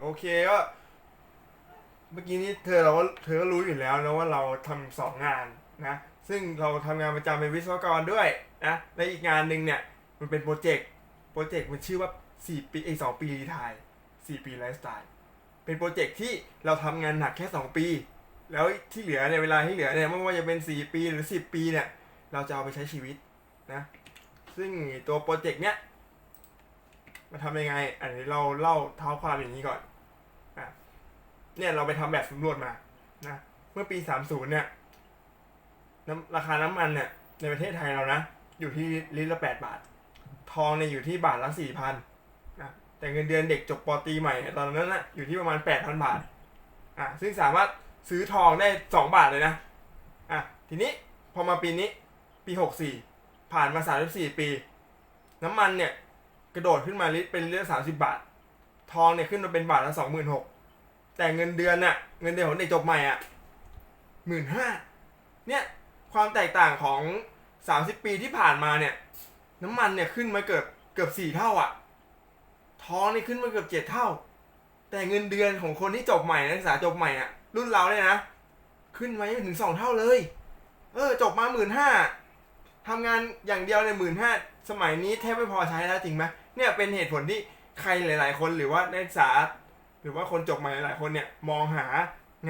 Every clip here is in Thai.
โอเคก็เมื่อกี้นี้เธอเราก็เธอก็รู้อยู่แล้วนะว่าเราทำสองงานนะซึ่งเราทำงานประจำเป็นวิศวกรด้วยนะและอีกงานหนึ่งเนี่ยมันเป็นโปรเจกต์โปรเจกต์มันชื่อว่า4ปีไอ้สองปีรีไทาย4ปีไลฟ์สไตล์เป็นโปรเจกต์ที่เราทำงานหนักแค่2ปี แล้วที่เหลือเนี่ยเวลาที่เหลือเนี่ยไม่ว่าจะเป็น4ปีหรือ10ปีเนี่ยเราจะเอาไปใช้ชีวิตนะซึ่งตัวโปรเจกต์เนี้ย มาทำยังไง อันนี้เราเล่าเท้าความอย่างนี้ก่อนอะเนี่ยเราไปทำแบบสำรวจมานะเมื่อปี30เนี่ยน้ำราคาน้ำมันเนี่ยในประเทศไทยเรานะอยู่ที่ลิตรละ8บาท ทองเนี่ยอยู่ที่บาทละ4,000นะแต่เงินเดือนเด็กจบปตีใหม่ตอนนั้นนะอยู่ที่ประมาณ8,000บาทอะซึ่งสามารถซื้อทองได้2บาทเลยนะอะทีนี้พอมาปีนี้ปี64ผ่านมา34ปี น้ำมันเนี่ย กระโดดขึ้นมาลิตรเป็นลิตรละ30บบาท ทองเนี่ยขึ้นมาเป็นบาทละ26,000แต่เงินเดือนน่ะ เงินเดือนของเด็กจบใหม่อะหมื่นห้าเนี่ยความแตกต่างของ30ปีที่ผ่านมาเนี่ย น้ำมันเนี่ยขึ้นมาเกือบเกือบสี่เท่าอะ ทองนี่ขึ้นมาเกือบเจ็ดเท่า แต่เงินเดือนของคนที่จบใหม่นักศึกษาจบใหม่อะ รุ่นเราเนี่ยนะขึ้นมาไม่ถึงสองเท่าเลย เออ จบมาหมื่นห้าทำงานอย่างเดียวในหมื่นห้าสมัยนี้แทบไม่พอใช้แล้วจริงไหม เนี่ยเป็นเหตุผลที่ใครหลาย ๆ คนหรือว่านักศึกษา หรือว่าคนจบใหม่หลายๆคนเนี่ยมองหา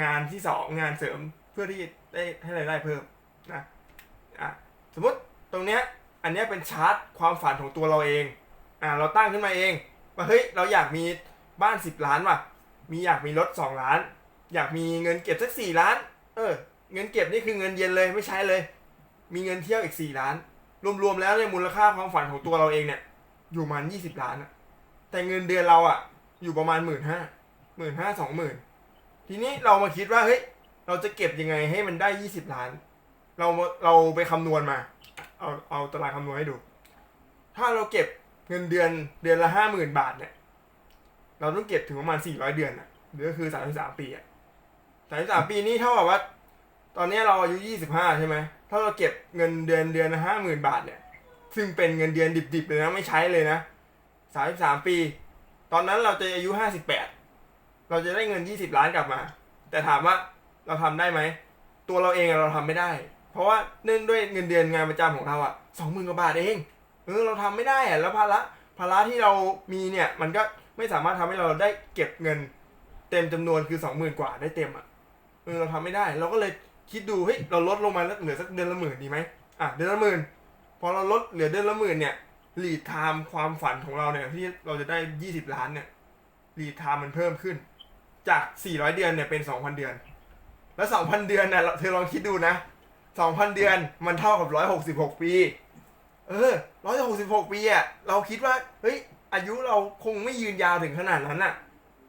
งานที่สองงานเสริมเพื่อที่ได้ให้รายได้เพิ่มนะอะสมมติตรงเนี้ยอันเนี้ยเป็นชาร์ตความฝันของตัวเราเองอ่าเราตั้งขึ้นมาเองว่าเฮ้ยเราอยากมีบ้าน10ล้านว่ะมีอยากมีรถ2ล้าน อยากมีเงินเก็บสัก4ล้าน เออ เงินเก็บนี่คือเงินเย็นเลยไม่ใช้เลย มีเงินเที่ยวอีก4ล้าน รวมๆแล้วเนี่ยมูลค่าความฝันของตัวเราเองเนี่ย อยู่ประมาณ20ล้านอะแต่เงินเดือนเราอะอยู่ประมาณหมื่นห้าหมื่นห้าสองหมื่นทีนี้เรามาคิดว่าเฮ้ยเราจะเก็บยังไงให้มันได้20ล้าน เราเราไปคำนวณมา เอาเอาตารางคำนวณให้ดู ถ้าเราเก็บเงินเดือนเดือนละห้าหมื่นบาทเนี่ยเราต้องเก็บถึงประมาณสี่ร้อยเดือนอะหรือก็คือสามสิบสามปีอะสามสิบสามปีนี่เท่ากับว่า ตอนนี้เราอายุยี่สิบห้าใช่ไหมถ้าเราเก็บเงินเดือนเดือนละห้าหมื่นบาทเนี่ย ซึ่งเป็นเงินเดือนดิบๆเลยนะไม่ใช้เลยนะสามสิบสามปี ตอนนั้นเราจะอายุห้าสิบแปดเราจะได้เงินยี่สิบล้านกลับมา แต่ถามว่าเราทำได้ไหม ตัวเราเองเราทำไม่ได้ เพราะว่าเนื่องด้วยเงินเดือนงานประจำของเราอะสองหมื่นกว่าบาทเองเออเราทำไม่ได้อะแล้วภาระภาระที่เรามีเนี่ยมันก็ไม่สามารถทำให้เราได้เก็บเงิน เต็มจำนวนคือสองหมื่นกว่าได้เต็มอะเออเราทำไม่ได้ เราก็เลยคิดดูเฮ้ยเราลดลงมาแล้วเหลือสักเดือนละหมื่นดีไหมอะเดือนละหมื่น พอเราลดเหลือเดือนละหมื่นเนี่ยลีดไทม์ความฝันของเราเนี่ยที่เราจะได้ยี่สิบล้านเนี่ยลีดไทม์มันเพิ่มขึ้น จากสี่ร้อยเดือนเนี่ยเป็นสองพันเดือน แล้วสองพันเดือนน่ะเธอลองคิดดูนะสองพันเดือนมันเท่ากับร้อยหกสิบหกปี เออร้อยหกสิบหกปีอะเราคิดว่าเฮ้ยอายุเราคงไม่ยืนยาวถึงขนาดนั้นอะ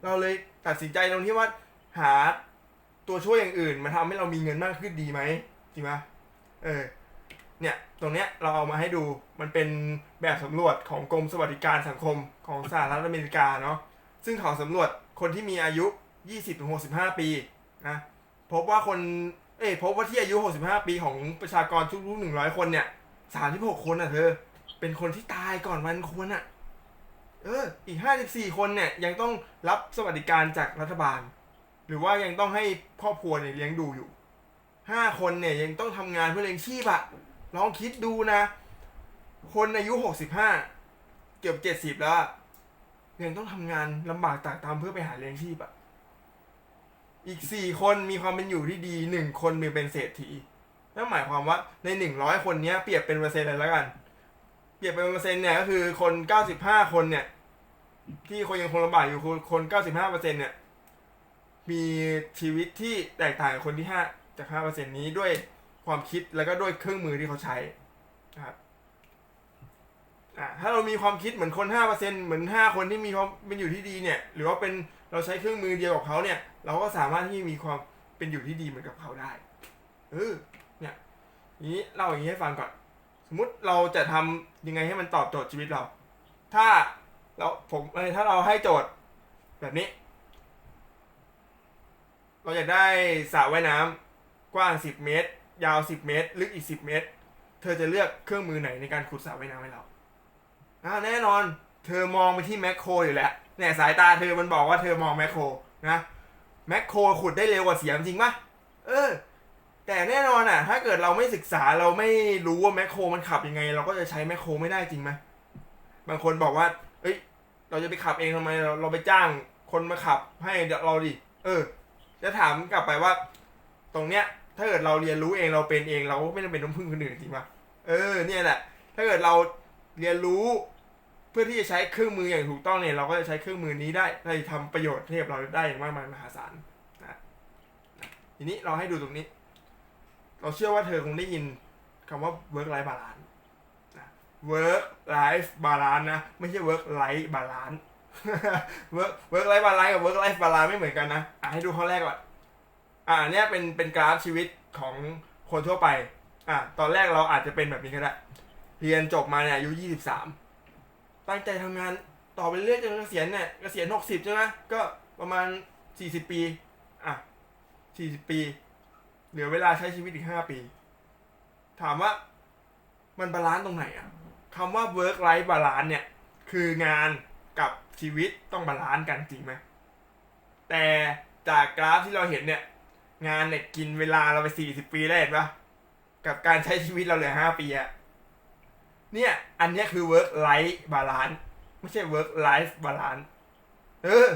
เราเลยตัดสินใจตรงที่ว่าหาตัวช่วยอย่างอื่นมาทำให้เรามีเงินมากขึ้นดีไหมจริงไหมเออ เนี่ยตรงเนี้ยเราเอามาให้ดูมันเป็นแบบสำรวจของกรมสวัสดิการสังคมของสหรัฐอเมริกาเนาะซึ่งเขาสำรวจคนที่มีอายุ 20-65 ปีนะพบว่าคนเอ้ยพบว่าที่อายุ 65 ปีของประชากรทุกๆ100 คนเนี่ย 36 คนอะเธอ เป็นคนที่ตายก่อนวันควรอะ เออ อีก 54 คนเนี่ย ยังต้องรับสวัสดิการจากรัฐบาล หรือว่ายังต้องให้ครอบครัวเนี่ยเลี้ยงดูอยู่ 5 คนเนี่ยยังต้องทำงานเพื่อเลี้ยงชีพอะ ลองคิดดูนะ คนอายุ65เกือบ70แล้วยังต้องทำงานลำบากตากตามเพื่อไปหาเลี้ยงชีพอะอีกสี่คนมีความเป็นอยู่ที่ดีหนึ่งคนมีเป็นเศรษฐีนั่นหมายความว่าในหนึ่งร้อยคนเนี้ยเปรียบเป็นเปอร์เซ็นต์เลยแล้วกัน เปรียบเป็นเปอร์เซ็นต์เนี่ยก็คือคนเก้าสิบห้าคนเนี่ย ที่คนยังคงลำบากอยู่คนเก้าสิบห้าเปอร์เซ็นต์เนี่ย มีชีวิตที่แตกต่างกับคนที่ห้าจากห้าเปอร์เซ็นต์นี้ด้วย ความคิดแล้วก็ด้วยเครื่องมือที่เขาใช้นะครับอ่าถ้าเรามีความคิดเหมือนคนห้าเปอร์เซ็นเหมือนห้าคนที่มีความเป็นอยู่ที่ดีเนี่ย หรือว่าเป็นเราใช้เครื่องมือเดียวกับเขาเนี่ย เราก็สามารถที่มีความเป็นอยู่ที่ดีเหมือนกับเขาได้ เออ เนี่ย นี้เล่าอย่างนี้ให้ฟังก่อน สมมุติเราจะทำยังไงให้มันตอบโจทย์ชีวิตเรา ถ้าเราผมถ้าเราให้โจทย์แบบนี้ เราอยากได้สระว่ายน้ำกว้าง 10 เมตร ยาว10เมตร ลึกอีก10เมตร เธอจะเลือกเครื่องมือไหนในการขุดสระว่ายน้ำให้เราอ่าแน่นอน เธอมองไปที่แมคโครอยู่แล้วเนี่ยสายตาเธอมันบอกว่าเธอมองแมคโครนะแมคโครขุดได้เร็วกว่าเสียมจริงปะเออ แต่แน่นอนอะ ถ้าเกิดเราไม่ศึกษาเราไม่รู้ว่าแมคโครมันขับยังไง เราก็จะใช้แมคโครไม่ได้จริงไหมบางคนบอกว่า เอ้ย เราจะไปขับเองทำไมเราเราไปจ้างคนมาขับให้เราดิ เออ จะถามกลับไปว่า ตรงเนี้ย ถ้าเกิดเราเรียนรู้เองเราเป็นเองเราก็ไม่จำเป็นต้องพึ่งคนอื่นจริงปะเออเนี่ยแหละ ถ้าเกิดเราเรียนรู้ เพื่อที่จะใช้เครื่องมืออย่างถูกต้องเนี่ย เราก็จะใช้เครื่องมือนี้ได้ได้ทำประโยชน์ให้กับเราได้อย่างมากมายมหาศาลนะทีนี้เราให้ดูตรงนี้ เราเชื่อว่าเธอคงได้ยินคำว่า work life balance นะ work life balance นะ ไม่ใช่ work life balance work work life balance กับ work life balance ไม่เหมือนกันนะอะให้ดูข้อแรกก่อน อ่าเนี่ยเป็นเป็นกราฟชีวิตของคนทั่วไป อะตอนแรกเราอาจจะเป็นแบบนี้ก็ได้เรียนจบมาเนี่ยอายุยี่สิบสามตั้งใจทำงานต่อไปเรื่อยจนเกษียณเนี่ยเกษียณหกสิบใช่ไหมก็ประมาณสี่สิบปีอะสี่สิบปี เหลือเวลาใช้ชีวิตอีกห้าปี ถามว่ามันบาลานซ์ตรงไหนอะคำว่า work life balance เนี่ย คืองานกับชีวิตต้องบาลานซ์กันจริงไหมแต่จากกราฟที่เราเห็นเนี่ย งานเนี่ยกินเวลาเราไปสี่สิบปีได้วเห็นปะกับการใช้ชีวิตเราเหลือห้าปีอะเนี่ย อันเนี้ยคือ work life balance ไม่ใช่ work life balance เออ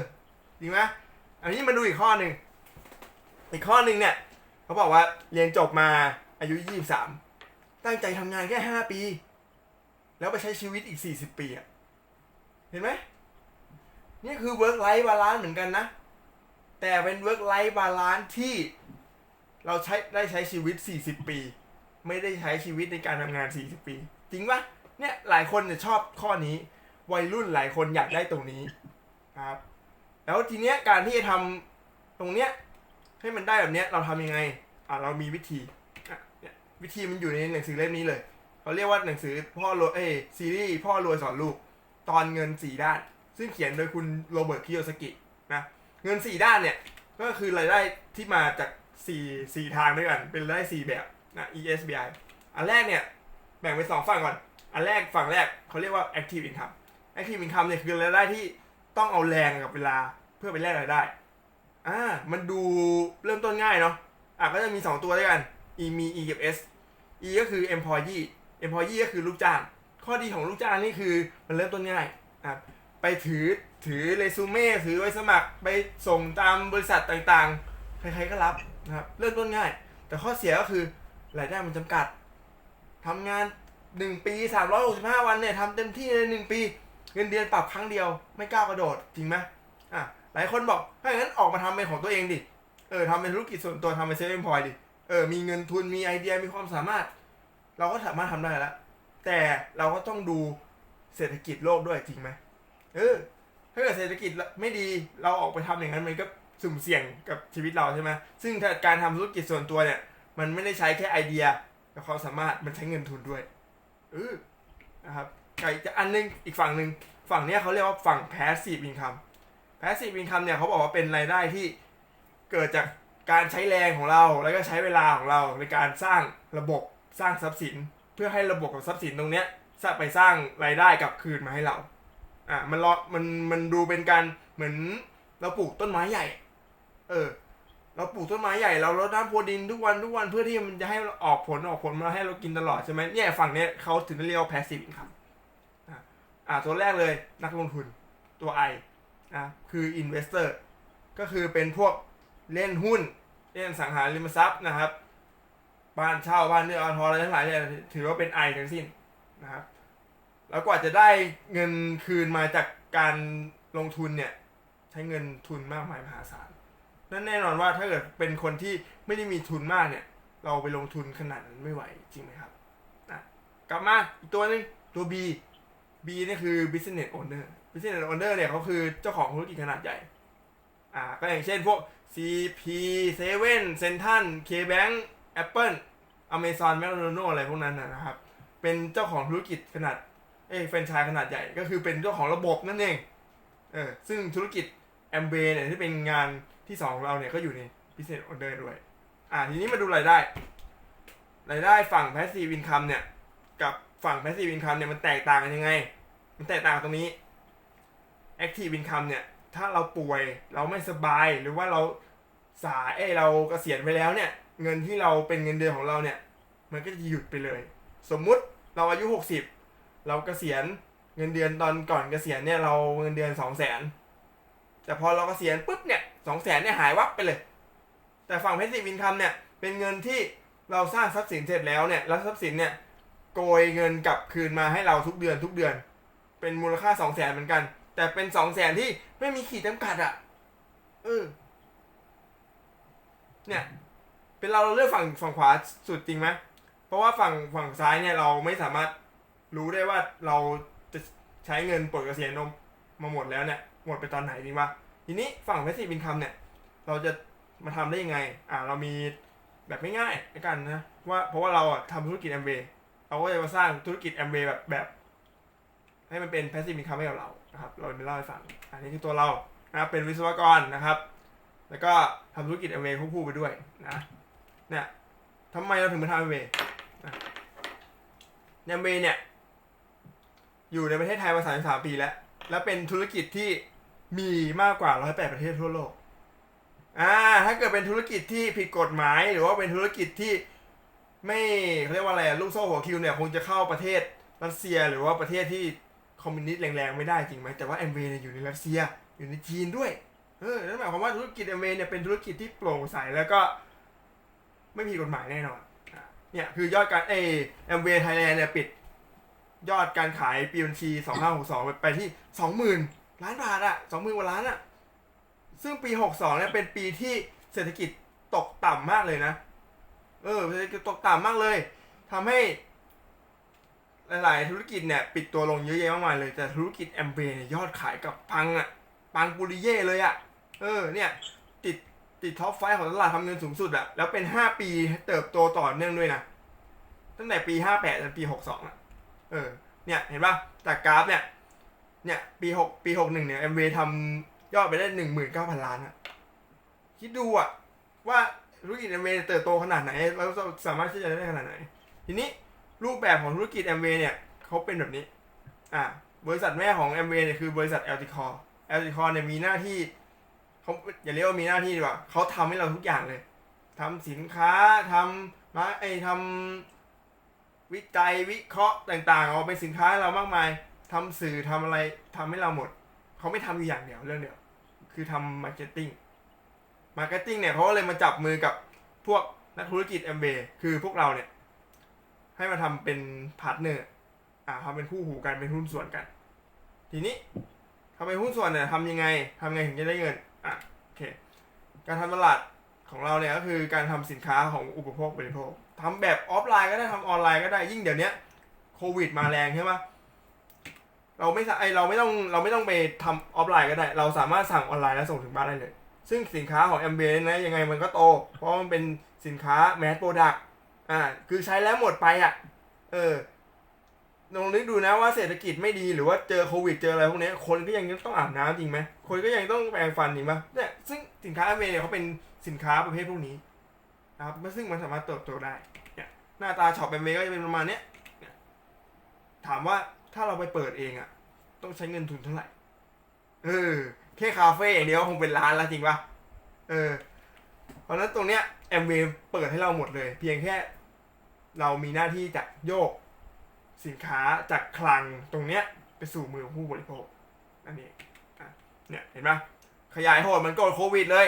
จริงไหมอันนี้มาดูอีกข้อหนึ่งอีกข้อหนึ่งเนี่ย เขาบอกว่าเรียนจบมาอายุยี่สามตั้งใจทำงานแค่ห้าปี แล้วไปใช้ชีวิตอีกสี่สิบปีอะเห็นไหมนี่คือ work life balance เหมือนกันนะ แต่เป็น work life balance ที่เราใช้ได้ใช้ชีวิต 40 ปี ไม่ได้ใช้ชีวิตในการทำงาน 40 ปี จริงปะเนี่ยหลายคนเนี่ยชอบข้อนี้ วัยรุ่นหลายคนอยากได้ตรงนี้ครับ แล้วทีเนี้ยการที่จะทำตรงเนี้ยให้มันได้แบบเนี้ยเราทำยังไงอะเรามีวิธีวิธีมันอยู่ในหนังสือเล่มนี้เลยเขาเรียกว่าหนังสือพ่อรวยเอซีรีส์พ่อรวยสอนลูก ตอนเงินสี่ด้าน ซึ่งเขียนโดยคุณโรเบิร์ตคิโยสกินะ เงินสี่ด้านเนี่ย ก็คือรายได้ที่มาจากสี่สี่ทางด้วยกัน เป็นรายได้สี่แบบนะ ESBI อันแรกเนี่ยแบ่งเป็นสองฝั่งก่อน อันแรกฝั่งแรกเขาเรียกว่า active income active income เนี่ยคือรายได้ที่ต้องเอาแรงกับเวลาเพื่อไปแลกรายได้ อ่า มันดูเริ่มต้นง่ายเนาะ อะก็จะมี 2 ตัวด้วยกัน E มี E กับ S E ก็คือ employee employee ก็คือลูกจ้าง ข้อดีของลูกจ้างนี่คือมันเริ่มต้นง่าย อะ ไปถือ ถือเรซูเม่ถือไว้สมัครไปส่งตามบริษัทต่างๆ ใครๆก็รับนะครับเริ่มต้นง่าย แต่ข้อเสียก็คือรายได้มันจำกัดทำงาน1ปี365วันเนี่ยทำเต็มที่ในหนึ่งปี เงินเดือนปรับครั้งเดียวไม่ก้าวกระโดดจริงไหมอะหลายคนบอกถ้าอย่างนั้นออกมาทำเป็นของตัวเองดิเออทำเป็นธุรกิจส่วนตัวทำเป็นเซฟเอ็มพอยดิเออมีเงินทุนมีไอเดียมีความสามารถ เราก็สามารถทำได้แล้วแต่เราก็ต้องดูเศรษฐกิจโลกด้วยจริงไหมเออ ถ้าเกิดเศรษฐกิจไม่ดีเราออกไปทำอย่างนั้นมันก็สุ่มเสี่ยงกับชีวิตเราใช่ไหมซึ่งาการทำธุรกิจส่วนตัวเนี่ย มันไม่ได้ใช้แค่ไอเดียและความสามารถมันใช้เงินทุนด้วยเออนะครับไก่จะอันนึงอีกฝั่งหนึ่งฝั่งเนี้ยเขาเรียกว่าฝั่ง passive income passive income เนี่ยเขาบอกว่าเป็นรายได้ที่เกิดจากการใช้แรงของเราแล้วก็ใช้เวลาของเราในการสร้างระบบสร้างทรัพย์สิน เพื่อให้ระบบกับทรัพย์สินตรงเนี้ยสร้างไปสร้างรายได้กลับคืนมาให้เรา อะมันรอมันมันดูเป็นการเหมือนเราปลูกต้นไม้ใหญ่ เออ เราปลูกต้นไม้ใหญ่เรารดน้ำพรวดินทุกวันทุกวันเพื่อที่มันจะให้ออกผลออกผลมาให้เรากินตลอดใช่ไหมเนี่ยฝั่งเนี้ยเขาถึงเรียกว่า passive income อะอะตัวแรกเลยนักลงทุนตัว I นะคือ investor ก็คือเป็นพวกเล่นหุ้น เล่นสังหาริมทรัพย์นะครับ บ้านเช่าบ้านเนื้ออาทรอะไรทั้งหลายเนี่ยถือว่าเป็น I ทั้งสิ้นนะครับ แล้วกว่าจะได้เงินคืนมาจากการลงทุนเนี่ย ใช้เงินทุนมากมายมหาศาลนั่นแน่นอนว่าถ้าเกิดเป็นคนที่ไม่ได้มีทุนมากเนี่ย เราไปลงทุนขนาดนั้นไม่ไหวจริงไหมครับอะกลับมาอีกตัวหนึงตัว B B นี่คือ business owner business owner เนี่ยเขาคือเจ้าของธุรกิจขนาดใหญ่อ่าก็อย่างเช่นพวก CP 7 Central KBank Apple Amazon McDonald's อะไรพวกนั้นนะครับ เป็นเจ้าของธุรกิจขนาด เอ้แฟรนไชส์ขนาดใหญ่ก็คือเป็นเจ้าของระบบนั่นเองเออซึ่งธุรกิจ a m b a เนี่ยที่เป็นงานที่สองของเราเนี่ยก็อยู่ใน business owner ด้วย อ่าทีนี้มาดูรายได้ รายได้ฝั่ง passive income เนี่ย กับฝั่ง passive income เนี่ยมันแตกต่างกันยังไง มันแตกต่างตรงนี้ active income เนี่ย ถ้าเราป่วยเราไม่สบายหรือว่าเราสายเอ้เราเกษียณไปแล้วเนี่ย เงินที่เราเป็นเงินเดือนของเราเนี่ย มันก็จะหยุดไปเลย สมมุติเราอายุ 60 เราเกษียณเงินเดือนตอนก่อนเกษียณเนี่ยเราเงินเดือน2 0 0 0 0นแต่พอเราเกษียณปุ๊บเนี่ยสองแสนเนี่ยหายวับไปเลย แต่ฝั่ง passive income เนี่ยเป็นเงินที่เราสร้างทรัพย์สินเสร็จแล้วเนี่ยแล้วทรัพย์สินเนี่ยโกยเงินกลับคืนมาให้เราทุกเดือนทุกเดือน เป็นมูลค่า2 0 0แสนเหมือนกัน แต่เป็น2 0 0แสนที่ไม่มีขีดจำกัดอะเออเนี่ยเป็นเราเราเลือกฝั่งฝั่งขวาสุดจริงไหมเพราะว่าฝั่งฝั่งซ้ายเนี่ยเราไม่สามารถ รู้ได้ว่าเราจะใช้เงินปลดเกษียณนมมาหมดแล้วเนี่ย หมดไปตอนไหนจริงปะทีนี้ฝั่ง passive income เนี่ย เราจะมาทำได้ยังไง อ่า เรามีแบบง่ายๆแล้วกันนะ ว่าเพราะว่าเราอะทำธุรกิจ MBA เราก็จะมาสร้างธุรกิจ MBA แบบแบบ ให้มันเป็น passive income ให้กับเรานะครับ เราไปเล่าให้ฟัง อันนี้คือตัวเรานะครับเป็นวิศวกรนะครับ แล้วก็ทำธุรกิจ MBA ควบคู่ไปด้วยนะ เนี่ยทำไมเราถึงมาทำ MBA นะ MBA เนี่ย อยู่ในประเทศไทยมา 33 ปีแล้ว และเป็นธุรกิจที่มีมากกว่า 108 ประเทศทั่วโลก อ่า ถ้าเกิดเป็นธุรกิจที่ผิดกฎหมาย หรือว่าเป็นธุรกิจที่ไม่เขาเรียกว่าอะไรลูกโซ่หัวคิวเนี่ยคงจะเข้าประเทศรัสเซีย หรือว่าประเทศที่คอมมิวนิสต์แรงๆไม่ได้จริงไหมแต่ว่า MV เนี่ยอยู่ในรัสเซีย อยู่ในจีนด้วย เออนั่นหมายความว่าธุรกิจ MV เนี่ยเป็นธุรกิจที่โปร่งใสแล้วก็ ไม่มีกฎหมายแน่นอนเนี่ยคือยอดการเอ MV Thailand เนี่ยปิด ยอดการขายปีบัญชี2562ไปที่20,000ล้านบาทอะ20,000กว่าล้านอะซึ่งปี62เนี่ยเป็นปีที่เศรษฐกิจตกต่ำมากเลยนะ เออเศรษฐกิจตกต่ำมากเลยทำให้ หลาย ๆ ธุรกิจเนี่ย ปิดตัวลงเยอะแยะมากมายเลย แต่ธุรกิจแอมเบเนี่ยยอดขายกับปังอะปังปุริเย่เลยอะเออ เนี่ย ติดติดท็อปไฟของตลาดทำเงินสูงสุดอะแล้วเป็น 5 ปีเติบโตต่อเนื่องด้วยนะ ตั้งแต่ปี 58จนปี 62อะ เออ เนี่ยเห็นป่ะจากกราฟเนี่ย เนี่ย ปีหกปีหกหนึ่งเนี่ย MV ทำยอดไปได้หนึ่งหมื่นเก้าพันล้านอะคิดดูอะว่าธุรกิจ MV เติบโตขนาดไหนแล้วสามารถที่จะได้ขนาดไหน ทีนี้รูปแบบของธุรกิจ MV เนี่ยเขาเป็นแบบนี้ อ่าบริษัทแม่ของ MV เนี่ยคือบริษัท LT Core LT Core เนี่ยมีหน้าที่เขาอย่าเรียกว่ามีหน้าที่ดีกว่าเขาทำให้เราทุกอย่างเลยทำสินค้าทำมาไอทำ วิจัยวิเคราะห์ต่างๆออกเป็นสินค้าเรามากมายทำสื่อทำอะไรทำให้เราหมด เขาไม่ทำอยู่อย่างเดียวเรื่องเดียว คือทำมาร์เก็ตติ้งมาร์เก็ตติ้งเนี่ยเขาก็เลยมาจับมือกับพวกนักธุรกิจ MB คือพวกเราเนี่ย ให้มาทำเป็นพาร์ทเนอร์อ่าทำเป็นคู่หูกันเป็นหุ้นส่วนกัน ทีนี้ทำเป็นหุ้นส่วนเนี่ยทำยังไงทำยังไงถึงจะได้เงินอะโอเค การทำตลาดของเราเนี่ยก็คือการทำสินค้าของอุปโภคบริโภค ทำแบบออฟไลน์ก็ได้ทำออนไลน์ก็ได้ยิ่งเดี๋ยวนี้โควิดมาแรงใช่ไหมเราไม่สะไอเราไม่ต้องเราไม่ต้องไปทำออฟไลน์ก็ได้ เราสามารถสั่งออนไลน์แล้วส่งถึงบ้านได้เลย ซึ่งสินค้าของ m b a นะยังไงมันก็โต เพราะมันเป็นสินค้าแมสโปรดักอ่าคือใช้แล้วหมดไปอะ เออลองนึกดูนะว่าเศรษฐกิจไม่ดีหรือว่าเจอโควิดเจออะไรพวกนี้คนก็ยังต้องอาบน้ำจริงไหมคนก็ยังต้องแปรงฟันจริงปะเนี่ยซึ่งสินค้า m b a เนี่ยเขาเป็นสินค้าประเภทพวกนี้ นะครับซึ่งมันสามารถเติบโตได้เนี่ยหน้าตาช็อปแอมเมก็จะเป็นประมาณเนี้ยถามว่าถ้าเราไปเปิดเองอะต้องใช้เงินทุนเท่าไหร่ เออ แค่คาเฟ่อย่างเดียวคงเป็นล้านแล้วจริงปะเออ เพราะนั้นตรงเนี้ยแอมเวเปิดให้เราหมดเลย เพียงแค่ เรามีหน้าที่จะโยกสินค้าจากคลังตรงเนี้ยไปสู่มือผู้บริโภคนั่นเองเนี่ยเห็นปะขยายโหดเหมันกดโควิดเลย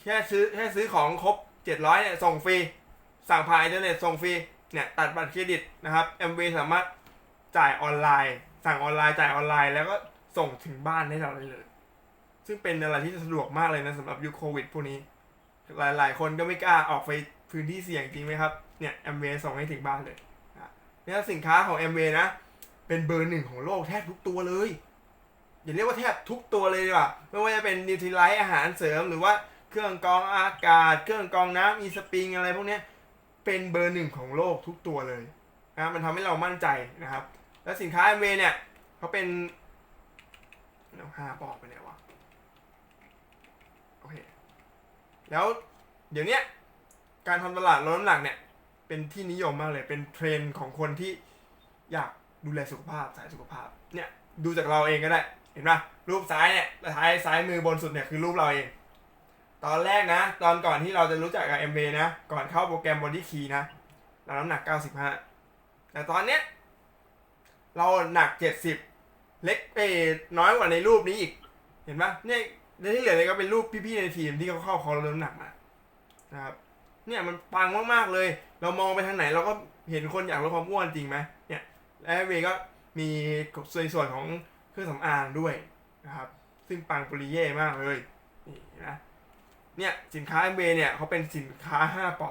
แค่ซื้อแค่ซื้อของครบ 700เนี่ยส่งฟรี สั่งผ่านอินเทอร์เน็ตส่งฟรี เนี่ยตัดบัตรเครดิตนะครับ MV สามารถจ่ายออนไลน์ สั่งออนไลน์จ่ายออนไลน์ แล้วก็ส่งถึงบ้านให้เราได้เลย ซึ่งเป็นอะไรที่สะดวกมากเลยนะสำหรับยุคโควิดพวกนี้ หลายๆ คนก็ไม่กล้าออกไปพื้นที่เสี่ยงจริงไหมครับ เนี่ย MV ส่งให้ถึงบ้านเลยเนี่ยสินค้าของ MV นะ เป็นเบอร์หนึ่งของโลกแทบทุกตัวเลย อย่าเรียกว่าแทบทุกตัวเลยดีกว่า ไม่ว่าจะเป็นนิวทริไลท์อาหารเสริมหรือว่า เครื่องกรองอากาศ เครื่องกรองน้ำมีสปริงอะไรพวกนี้เป็นเบอร์หนึ่งของโลกทุกตัวเลยนะมันทำให้เรามั่นใจนะครับ แล้วสินค้า MV เวเนี่ยเขาเป็นเราห้าบอกไปไหนวะโอเคแล้วเดี๋ยวเนี้ยการทำตลาดลดน้ำหนักเนี่ยเป็นที่นิยมมากเลย เป็นเทรนด์ของคนที่อยากดูแลสุขภาพสายสุขภาพเนี่ยดูจากเราเองก็ได้ เห็นปะรูปซ้ายเนี่ยซ้ายซ้ายมือบนสุดเนี่ยคือรูปเราเอง ตอนแรกนะ ตอนก่อนที่เราจะรู้จักกับ MV นะ ก่อนเข้าโปรแกรม Body Key นะ เราน้ำหนัก 95 แต่ตอนเนี้ย เราหนัก 70 เล็กเอน้อยกว่าในรูปนี้อีก เห็นปะเนี่ยในที่เหลือเนี่ยก็เป็นรูปพี่ๆในทีมที่เขาเข้าเขาลดน้ำหนักมานะครับ เนี่ยมันปังมากๆเลย เรามองไปทางไหนเราก็เห็นคนอยากลดความอ้วนจริงไหมเนี่ยและเวก็มีในส่วนของเครื่องสำอางด้วยนะครับ ซึ่งปังปริเย่มากเลยนี่นะ เนี่ยสินค้า MV เนี่ยเขาเป็นสินค้า5ปอ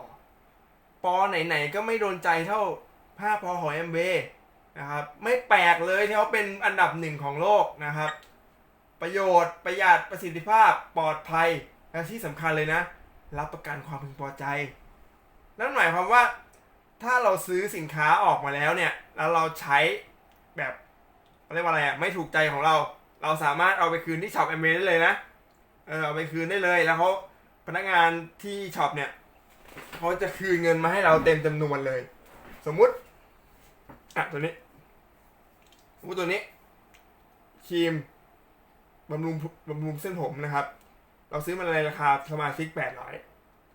ปอไหนๆก็ไม่โดนใจเท่า5ปอของ MV นะครับไม่แปลกเลยที่เขาเป็นอันดับหนึ่งของโลกนะครับ ประโยชน์ประหยัดประสิทธิภาพปลอดภัยและที่สำคัญเลยนะ รับประกันความพึงพอใจ นั่นหมายความว่าถ้าเราซื้อสินค้าออกมาแล้วเนี่ยแล้วเราใช้แบบเรียกว่าอะไรอะไม่ถูกใจของเรา เราสามารถเอาไปคืนที่ช็อป MV ได้เลยนะเออเอาไปคืนได้เลยแล้วเขา พนักงานที่ช็อปเนี่ยเขาจะคืนเงินมาให้เราเต็มจำนวนเลย สมมุติอะตัวนี้สมมุติตัวนี้ครีมบำรุงบำรุงเส้นผมนะครับ เราซื้อมาในราคาสมาชิกแปดร้อย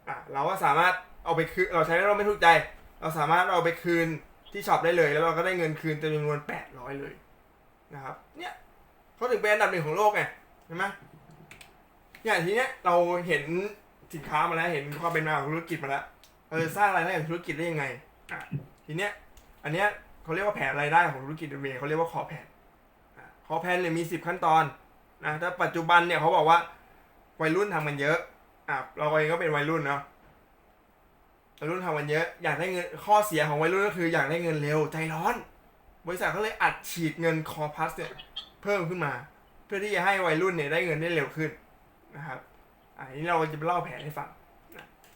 อะเราก็สามารถเอาไปคืนเราใช้แล้วเราไม่ถูกใจ เราสามารถเอาไปคืนที่ช็อปได้เลย แล้วเราก็ได้เงินคืนเต็มจำนวนแปดร้อยเลยนะครับ เนี่ยเขาถึงเป็นอันดับหนึ่งของโลกไงเห็นไหมอย่างทีเนี้ยเราเห็น สินค้ามาแล้วเห็นความเป็นมาของธุรกิจมาแล้วเออสร้างรายได้กับธุรกิจได้ยังไงอะทีเนี้ย อันเนี้ยเขาเรียกว่าแผนรายได้ของธุรกิจเวเขาเรียกว่าคอแผนอะคอแผนเนี่ยมีสิบขั้นตอนนะถ้าปัจจุบันเนี่ยเขาบอกว่าวัยรุ่นทำกันเยอะอะเราเองก็เป็นวัยรุ่นเนาะวัยรุ่นทำกันเยอะ อยากได้เงินข้อเสียของวัยรุ่นก็คืออยากได้เงินเร็วใจร้อน บริษัทเขาเลยอัดฉีดเงินคอพัสเนี่ยเพิ่มขึ้นมา เพื่อที่จะให้วัยรุ่นเนี่ยได้เงินได้เร็วขึ้นนะครับ อันนี้เราจะเล่าแผนให้ฟัง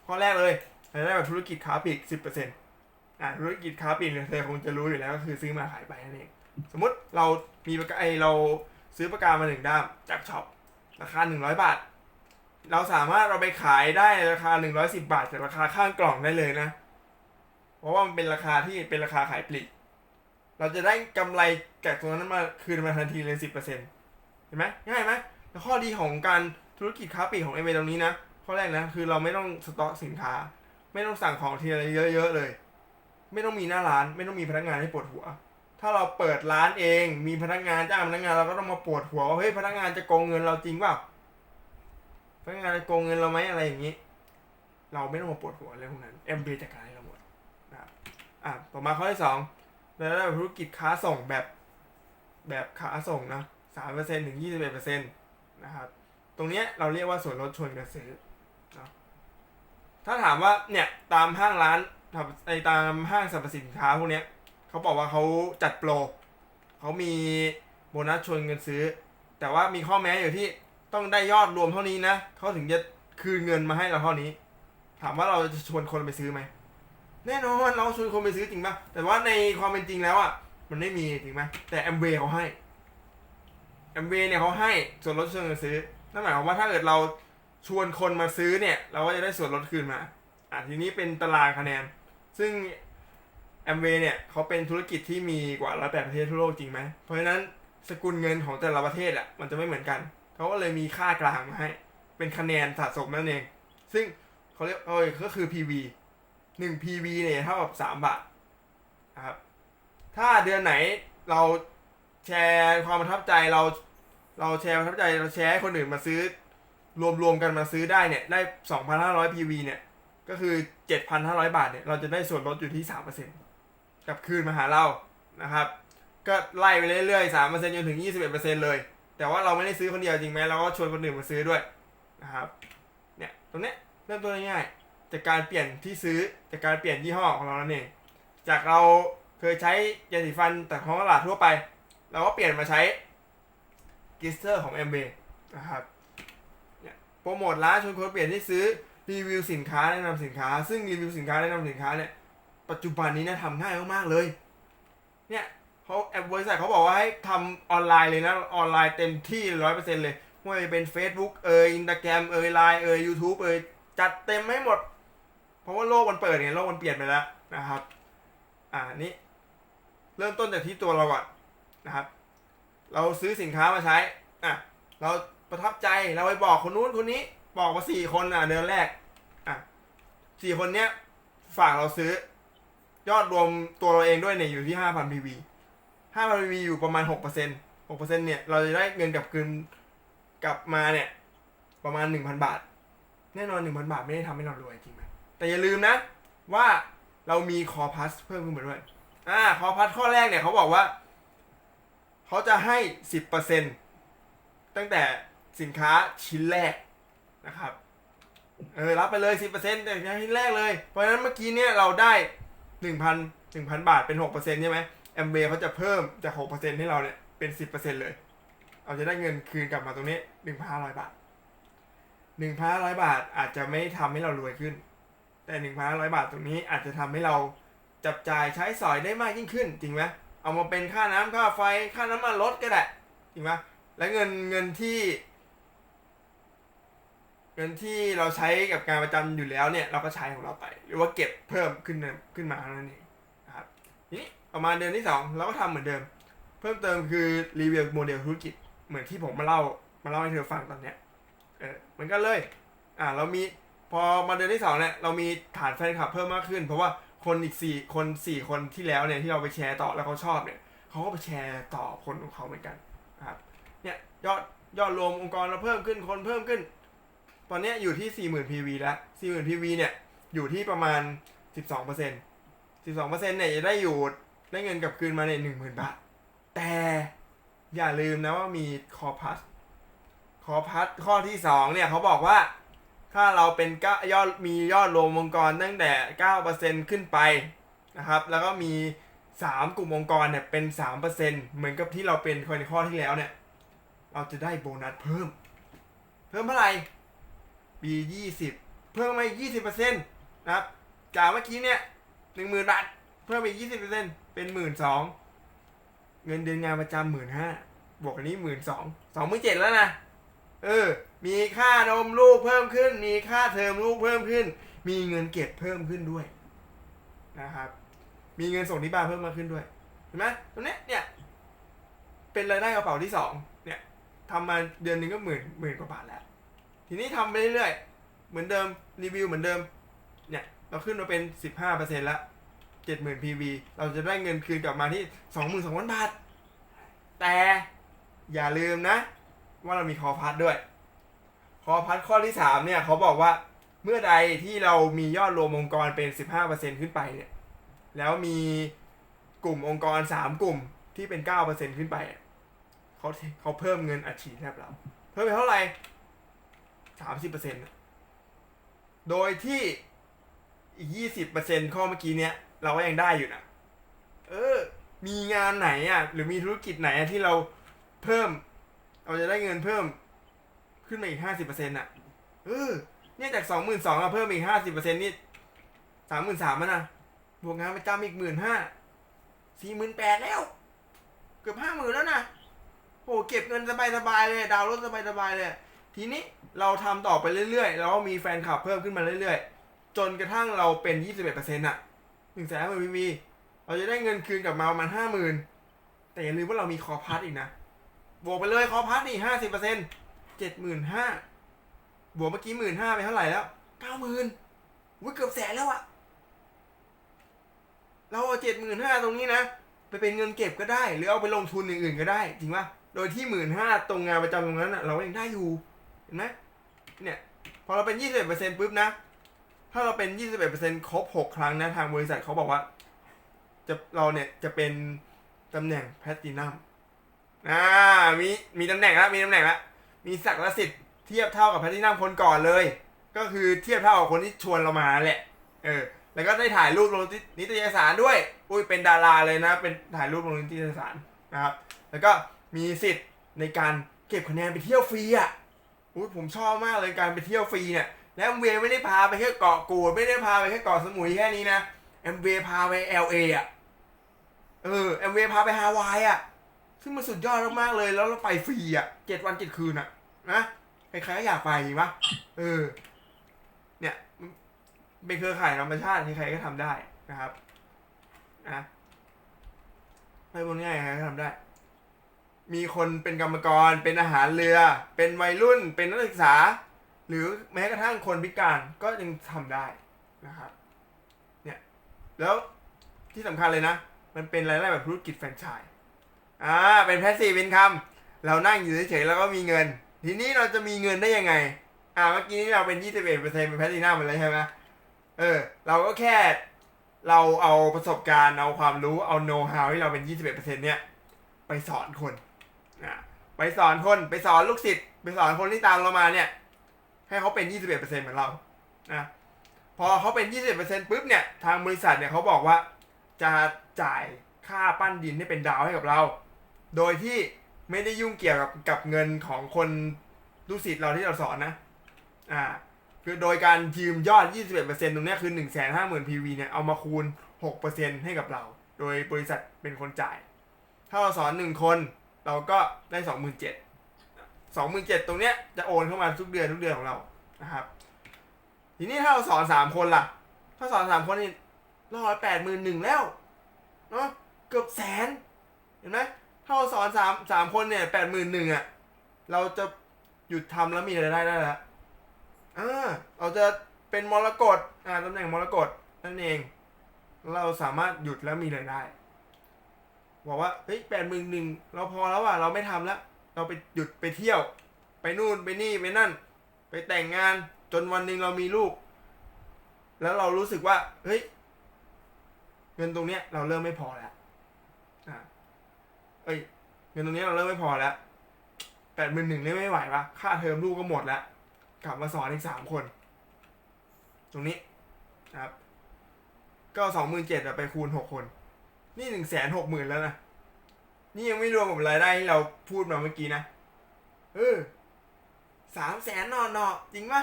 ข้อแรกเลยรายได้แบบธุรกิจค้าปลีกสิบเปอร์เซ็นต์อ่าธุรกิจค้าปลีกเนี่ยเธอคงจะรู้อยู่แล้วก็คือซื้อมาขายไปนั่นเองสมมติเรามีประกาไอเราซื้อประกามาหนึ่งด้ามจากช็อปราคาหนึ่งร้อยบาท เราสามารถเราไปขายได้ราคาหนึ่งร้อยสิบาทจากราคาข้างกล่องได้เลยนะ เพราะว่ามันเป็นราคาที่เป็นราคาขายปลีกเราจะได้กำไรจากตรงนั้นมาคืนมาทันทีเลยสิบเปอร์เซ็นต์เห็นไหมง่ายไหมข้อดีของการ ธุรกิจค้าปลีกของเอเมตรงนี้นะข้อแรกนะคือเราไม่ต้องสต็อกสินค้า ไม่ต้องสั่งของทีละเยอะๆเลย ไม่ต้องมีหน้าร้าน ไม่ต้องมีพนักงานให้ปวดหัว ถ้าเราเปิดร้านเองมีพนักงานจ้างพนักงานเราก็ต้องมาปวดหัวว่าเฮ้ยพนักงานจะโกงเงินเราจริงเปล่าพนักงานจะโกงเงินเราไหมอะไรอย่างนี้ เราไม่ต้องมาปวดหัวเรื่องพวกนั้นเอ็มบีจัดการให้เราหมดนะครับอะต่อมาข้อที่สองแล้วาธุรกิจค้าส่งแบบแบบขาส่งนะสามเปอร์เซ็นต์ถึงยี่สิบเอ็ดเปอร์เซ็นต์นะครับ ตรงเนี้ยเราเรียกว่าส่วนลดชวนกันซื้อถ้าถามว่าเนี่ยตามห้างร้านไอตามห้างสรรพสินค้าพวกเนี้ยเขาบอกว่าเขาจัดโปรเขามีโบนัสชวนกันซื้อ แต่ว่ามีข้อแม้อยู่ที่ต้องได้ยอดรวมเท่านี้นะเขาถึงจะคืนเงินมาให้เราเท่านี้ ถามว่าเราจะชวนคนไปซื้อไหมแน่นอนเราชวนคนไปซื้อจริงปะแต่ว่าในความเป็นจริงแล้วอะมันไม่มีจริงไหมแต่แอมเวเขาให้แอมเวเนี่ยเขาให้ส่วนลดชวนกันซื้อ นั่นหมายความว่าถ้าเกิดเราชวนคนมาซื้อเนี่ย เราก็จะได้ส่วนลดคืนมา อะทีนี้เป็นตารางคะแนน ซึ่งแอมเวเนี่ยเขาเป็นธุรกิจที่มีกว่าร้อยแปดประเทศทั่วโลกจริงไหม เพราะฉะนั้นสกุลเงินของแต่ละประเทศอะมันจะไม่เหมือนกันเขาก็เลยมีค่ากลางมาให้ เป็นคะแนนสะสมนั่นเอง ซึ่งเขาเรียกเอ้ยก็คือ PV หนึ่ง PV เนี่ยเท่ากับสามบาทนะครับถ้าเดือนไหนเราแชร์ความประทับใจเรา เราแชร์ประทับใจเราแชร์ให้คนอื่นมาซื้อ รวมรวมกันมาซื้อได้เนี่ย ได้2,500 PV เนี่ย ก็คือ7,500บาทเนี่ย เราจะได้ส่วนลดอยู่ที่3%กับคืนมาหาเรานะครับ ก็ไล่ไปเรื่อยๆ3%จนถึง21%เลย แต่ว่าเราไม่ได้ซื้อคนเดียวจริงไหมเราก็ชวนคนอื่นมาซื้อด้วยนะครับ เนี่ยตรงเนี้ยเริ่มต้นง่ายๆจากการเปลี่ยนที่ซื้อจากการเปลี่ยนยี่ห้อของเรานั่นเองจากเราเคยใช้ยาสีฟันแต่ของตลาดทั่วไป เราก็เปลี่ยนมาใช้ กิสเตอร์ของ m b นะครับเนี่ยโปรโมทร้านชวนคนเปลี่ยนที่ซื้อรีวิวสินค้าแนะนำสินค้า ซึ่งรีวิวสินค้าแนะนำสินค้าเนี่ยปัจจุบันนี้เนี่ยทำง่ายมากๆเลยเนี่ยเขาแอปบริษัทเขาบอกว่าให้ทำออนไลน์เลยนะ ออนไลน์เต็มที่ร้อยเปอร์เซ็นต์เลยไม่ว่าจะเป็น Facebook เอ่ยอินสตาแกรมเอ่ยไลน์เอ่ยยูทูบเอ่ยจัดเต็มให้หมด เพราะว่าโลกมันเปิดไงโลกมันเปลี่ยนไปแล้วนะครับ อ่านี่เริ่มต้นจากที่ตัวเราก่อนนะครับ เราซื้อสินค้ามาใช้อะเราประทับใจเราไปบอกคนนู้นคนนี้ บอกมาสี่คนอะเดือนแรกอะสี่คนเนี้ยฝากเราซื้อ ยอดรวมตัวเราเองด้วยเนี่ยอยู่ที่ห้าพัน PV ห้าพัน PV อยู่ประมาณหกเปอร์เซ็นหกเปอร์เซ็นเนี่ยเราจะได้เงินกลับคืนกลับมาเนี่ย ประมาณหนึ่งพันบาท แน่นอนหนึ่งพันบาทไม่ได้ทำให้เรารวยจริงไหมแต่อย่าลืมนะ ว่าเรามีคอพัสเพิ่มขึ้นมาด้วยอ่าคอพัสข้อแรกเนี่ยเขาบอกว่า เขาจะให้สิบเปอร์เซ็นตั้งแต่สินค้าชิ้นแรกนะครับ เออ รับไปเลยสิบเปอร์เซ็นต์แต่ชิ้นแรกเลย เพราะฉะนั้นเมื่อกี้เนี่ยเราได้หนึ่งพันหนึ่งพันบาทเป็นหกเปอร์เซ็นต์ใช่ไหมแอมเบเขาจะเพิ่มจากหกเปอร์เซ็นต์ให้เราเนี่ยเป็นสิบเปอร์เซ็นต์เลย เราจะได้เงินคืนกลับมาตรงนี้หนึ่งพันห้าร้อยบาทหนึ่งพันห้าร้อยบาทอาจจะไม่ทำให้เรารวยขึ้น แต่หนึ่งพันห้าร้อยบาทตรงนี้อาจจะทำให้เราจับจ่ายใช้สอยได้มากยิ่งขึ้น จริงไหม เอามาเป็นค่าน้ำค่าไฟค่าน้ำมันรถก็ได้จริงไหมและเงินเงินที่ เงินที่เราใช้กับการประจำอยู่แล้วเนี่ย เราก็ใช้ของเราไป หรือว่าเก็บเพิ่มขึ้นขึ้นมาเท่านั้นเองนะครับนี้ประมาณเดือนที่สองเราก็ทำเหมือนเดิม เพิ่มเติมคือรีวิวโมเดลธุรกิจเหมือนที่ผมมาเล่ามาเล่าให้เธอฟังตอนเนี้ยเออเหมือนกันเลย อ่าเรามีพอมาเดือนที่สองเนี่ยเรามีฐานแฟนคลับเพิ่มมากขึ้น เพราะว่า คนอีกสี่คนสี่คนที่แล้วเนี่ยที่เราไปแชร์ต่อแล้วเขาชอบเนี่ยเขาก็ไปแชร์ต่อคนของเขาเหมือนกันครับเนี่ยยอดยอดรวมองค์กรเราเพิ่มขึ้นคนเพิ่มขึ้น ตอนนี้อยู่ที่ 40,000 PV แล้ว 40,000 PV เนี่ยอยู่ที่ประมาณ 12% 12%เนี่ยจะได้อยู่ได้เงินกลับคืนมาใน10,000 บาท แต่อย่าลืมนะว่ามีคอพัสคอพัสข้อที่ 2 เนี่ยเขาบอกว่า ถ้าเราเป็นก้ายอดมียอดรวมองค์กรตั้งแต่ 9%ขึ้นไปนะครับ แล้วก็มี 3 กลุ่มองค์กรเนี่ยเป็น 3%เหมือนกับที่เราเป็นในข้อที่แล้วเนี่ย เราจะได้โบนัสเพิ่ม เพิ่มเท่าไหร่ปียี่สิบเพิ่มมาอีกยี่สิบเปอร์เซ็นะครับ จากเมื่อกี้เนี่ยหนึ่งหมื่นบาท เพิ่มอีกยี่สิบเปอร์เซ็นต์เป็นหมื่นสองเงินเดือนงานประจำหมื่นห้าบวกอันนี้หมื่นสองสองหมื่นเจ็ดแล้วนะ เออ มีค่านมลูกเพิ่มขึ้น มีค่าเทอมลูกเพิ่มขึ้น มีเงินเก็บเพิ่มขึ้นด้วยนะครับ มีเงินส่งที่บ้านเพิ่มมาขึ้นด้วย เห็นไหมตรงนี้เนี่ย เป็นรายได้กระเป๋าที่สองเนี่ยทำมาเดือนหนึ่งก็หมื่นหมื่นกว่าบาทแล้ว ทีนี้ทำไปเรื่อยๆ เหมือนเดิมรีวิวเหมือนเดิม เนี่ยเราขึ้นมาเป็น15%ละ70,000 PV เราจะได้เงินคืนกลับมาที่22,000บาท แต่อย่าลืมนะ ว่าเรามีคอพัดด้วย คอพัดข้อที่3เนี่ยเขาบอกว่าเมื่อใดที่เรามียอดรวมองค์กรเป็น15%ขึ้นไปเนี่ย แล้วมีกลุ่มองค์กร3กลุ่มที่เป็น9%ขึ้นไปเขาเขาเพิ่มเงินอัดฉีดให้เรา เพิ่มไปเท่าไหร่สามสิบเปอร์เซ็นต์โดยที่อีกยี่สิบเปอร์เซ็นข้อเมื่อกี้เนี้ย เราก็ยังได้อยู่นะเออ มีงานไหนอะ หรือมีธุรกิจไหนที่เราเพิ่ม เราจะได้เงินเพิ่มขึ้นมาอีกห้าสิบเปอร์เซ็นต์อะ เออ เนี่ยจากสองหมื่นสองอะเพิ่มอีกห้าสิบเปอร์เซ็นต์นี่สามหมื่นสามนะบวกงานประจำอีกหมื่นห้าสี่หมื่นแปดแล้ว เกือบห้าหมื่นแล้วนะโอ้เก็บเงินสบายๆเลย ดาวรถสบายๆเลย ทีนี้เราทำต่อไปเรื่อยๆ แล้วก็มีแฟนคลับเพิ่มขึ้นมาเรื่อยๆ จนกระทั่งเราเป็น21%อะหนึ่งแสนหมื่นวีเราจะได้เงินคืนกลับมาประมาณห้าหมื่นแต่อย่าลืมว่าเรามีคอพัสอีกนะ บวกไปเลยคอพัสนี่ห้าสิบเปอร์เซ็นต์เจ็ดหมื่นห้าบวกเมื่อกี้หมื่นห้าไปเท่าไหร่แล้วเก้าหมื่นวิเกือบแสนแล้วอะเราเอาเจ็ดหมื่นห้าตรงนี้นะ ไปเป็นเงินเก็บก็ได้ หรือเอาไปลงทุนอย่างอื่นก็ได้ จริงปะโดยที่หมื่นห้าตรงงานประจำตรงนั้นอะเรายังได้อยู่ เห็นไหมเนี่ย พอเราเป็น21%ปุ๊บนะ ถ้าเราเป็น21%ครบ6ครั้งนะ ทางบริษัทเขาบอกว่า จะเราเนี่ยจะเป็นตำแหน่งแพลตินัม อ่ามีมีตำแหน่งแล้วมีตำแหน่งแล้วมีศักดิ์สิทธิ์เทียบเท่ากับแพลตินัมคนก่อนเลย ก็คือเทียบเท่ากับคนที่ชวนเรามาแหละเออแล้วก็ได้ถ่ายรูปลงนิตยสารด้วย อุ้ยเป็นดาราเลยนะ เป็นถ่ายรูปลงนิตยสารนะครับ แล้วก็มีสิทธิ์ในการเก็บคะแนนไปเที่ยวฟรีอะอุ้ยผมชอบมากเลยการไปเที่ยวฟรีเนี่ยแล้วเอ็มเวไม่ได้พาไปแค่เกาะกูดไม่ได้พาไปแค่เกาะสมุยแค่นี้นะเอ็มเวพาไปเอลเอะเออเอ็มเวพาไปฮาวายอะ ซึ่งมันสุดยอดมากๆเลย แล้วเราไปฟรีอะเจ็ดวันเจ็ดคืนอะ นะใครๆก็อยากไปปะเออ เนี่ยเป็นเครือข่ายธรรมชาติใครๆก็ทำได้นะครับนะไปบนง่ายใครก็ทำได้ มีคนเป็นกรรมกรเป็นอาหารเรือ เป็นวัยรุ่นเป็นนักศึกษา หรือแม้กระทั่งคนพิการก็ยังทำได้นะครับ เนี่ย แล้วที่สำคัญเลยนะ มันเป็นรายได้แบบธุรกิจแฟรนไชส์ อ่าเป็นแพสซีฟอินคัมเรานั่งอยู่เฉยๆแล้วก็มีเงิน ทีนี้เราจะมีเงินได้ยังไง อ่าเมื่อกี้นี้เราเป็น 21%เป็นแพสซีน่าไปแล้วใช่ไหมเออ เราก็แค่เราเอาประสบการณ์เอาความรู้เอาโน้ตฮาวที่เราเป็น 21%เนี่ยไปสอนคนนะไปสอนคนไปสอนลูกศิษย์ไปสอนคนที่ตามเรามาเนี่ย ให้เขาเป็น 21%เหมือนเรานะพอเขาเป็น 21%ปุ๊บเนี่ยทางบริษัทเนี่ยเขาบอกว่าจะจ่ายค่าปั้นดินให้เป็นดาวให้กับเรา โดยที่ไม่ได้ยุ่งเกี่ยวกับกับเงินของคนลูกศิษย์เราที่เราสอนนะ อ่า คือโดยการยืมยอด 21%ตรงเนี้ยคือ 150,000 PV เนี่ย เอามาคูณ 6%ให้กับเรา โดยบริษัทเป็นคนจ่าย ถ้าเราสอน 1 คน เราก็ได้ 27,000 27,000 ตรงเนี้ยจะโอนเข้ามาทุกเดือนทุกเดือนของเรา นะครับ ทีนี้ถ้าเราสอน 3 คนล่ะ ถ้าสอน 3 คนนี่ร้อยแปดหมื่นหนึ่งแล้ว เนาะ เกือบแสน เห็นไหม ถ้าเราสอนสามสามคนเนี่ยแปดหมื่นหนึ่งอะ เราจะหยุดทำแล้วมีรายได้ได้แล้วอ่าเราจะเป็นมรกตอ่าตำแหน่งมรกตนั่นเอง เราสามารถหยุดแล้วมีรายได้บอกว่าเฮ้ยแปดหมื่นหนึ่งเราพอแล้วว่ะเราไม่ทำแล้ว เราไปหยุดไปเที่ยว ไปนู่นไปนี่ไปนั่น ไปแต่งงานจนวันหนึ่งเรามีลูก แล้วเรารู้สึกว่า เฮ้ย เงินตรงเนี้ยเราเริ่มไม่พอแล้ว อ้ยเงินตรงนี้เราเริ่มไม่พอแล้วแปดหมื่นหนึ่งไม่ไหวปะค่าเทอมลูกก็หมดแล้วกลับมาสอนอีกสามคน ตรงนี้นะครับ ก็สองหมื่นเจ็ดไปคูณหกคน นี่หนึ่งแสนหกหมื่นแล้วนะนี่ยังไม่รวมกับรายได้ที่เราพูดมาเมื่อกี้นะเออสามแสนนอนเนาะจริงปะ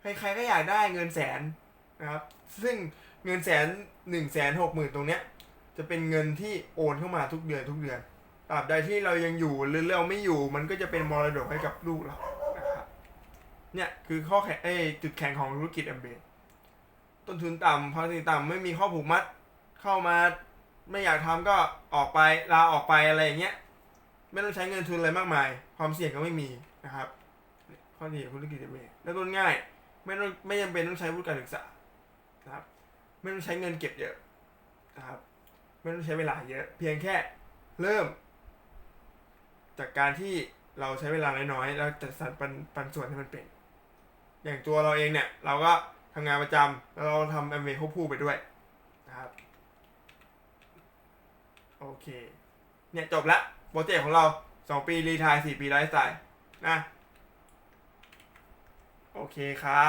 ใครๆก็อยากได้เงินแสนนะครับ ซึ่งเงินแสนหนึ่งแสนหกหมื่นตรงเนี้ย จะเป็นเงินที่โอนเข้ามาทุกเดือนทุกเดือนตราบใดที่เรายังอยู่หรือเราไม่อยู่มันก็จะเป็นมรดกให้กับลูกเรานะครับเนี่ยคือข้อแข็งเอ้จุดแข็งของธุรกิจ MBA ต้นทุนต่ำภาษีต่ำไม่มีข้อผูกมัดเข้ามาไม่อยากทำก็ออกไปลาออกไปอะไรอย่างเงี้ยไม่ต้องใช้เงินทุนอะไรมากมาย ความเสี่ยงก็ไม่มีนะครับข้อดีของธุรกิจ MBA และต้นง่าย ไม่ต้องไม่จำเป็นต้องใช้วุฒิการศึกษานะครับไม่ต้องใช้เงินเก็บเยอะนะครับ ไม่ต้องใช้เวลาเยอะ เพียงแค่เริ่ม จากการที่เราใช้เวลาน้อยๆแล้วจัดสรรปันปันส่วนให้มันเป็น อย่างตัวเราเองเนี่ย เราก็ทำงานประจำแล้วเราทำแอมเวย์ควบคู่ไปด้วยนะครับโอเค เนี่ยจบละโปรเจกต์ของเราสองปี รีทายสี่ปีไลฟ์สไตล์นะ โอเคครับ